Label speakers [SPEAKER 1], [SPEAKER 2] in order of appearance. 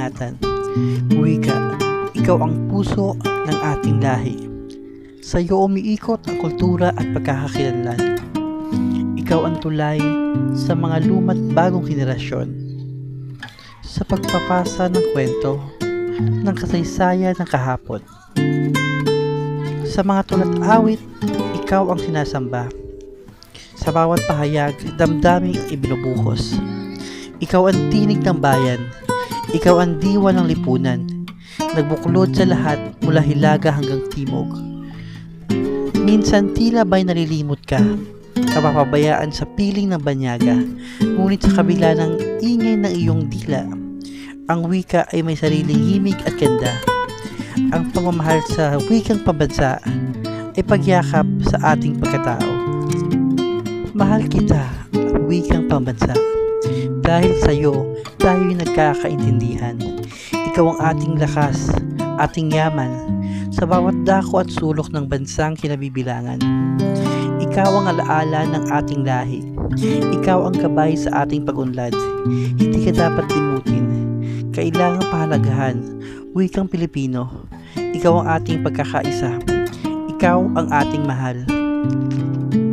[SPEAKER 1] ingatan. Wika, ikaw ang puso ng ating lahi. Sa iyo umiikot ang kultura at pagkakakilanlan. Ikaw ang tulay sa mga lumat bagong henerasyon. Sa pagpapasa ng kwento ng kasaysayan ng kahapon. Sa mga tulat awit, ikaw ang sinasamba. Sa bawat pahayag, damdaming ibinubuhos. Ikaw ang tinig ng bayan. Ikaw ang diwa ng lipunan. Nagbuklod sa lahat mula hilaga hanggang timog. Minsan tila ba'y nalilimot ka, napapabayaan sa piling ng banyaga, ngunit sa kabila ng ingay ng iyong dila, ang wika ay may sariling himig at ganda. Ang pagmamahal sa wikang pambansa ay pagyakap sa ating pagkatao. Mahal kita, wikang pambansa. Dahil sa iyo, tayo'y nagkakaintindihan. Ikaw ang ating lakas, ating yaman, sa bawat dako at sulok ng bansang kinabibilangan. Ikaw ang alaala ng ating lahi. Ikaw ang gabay sa ating pagunlad. Hindi ka dapat limutin. Kailangang pahalagahan. Wikang Pilipino. Ikaw ang ating pagkakaisa. Ikaw ang ating mahal.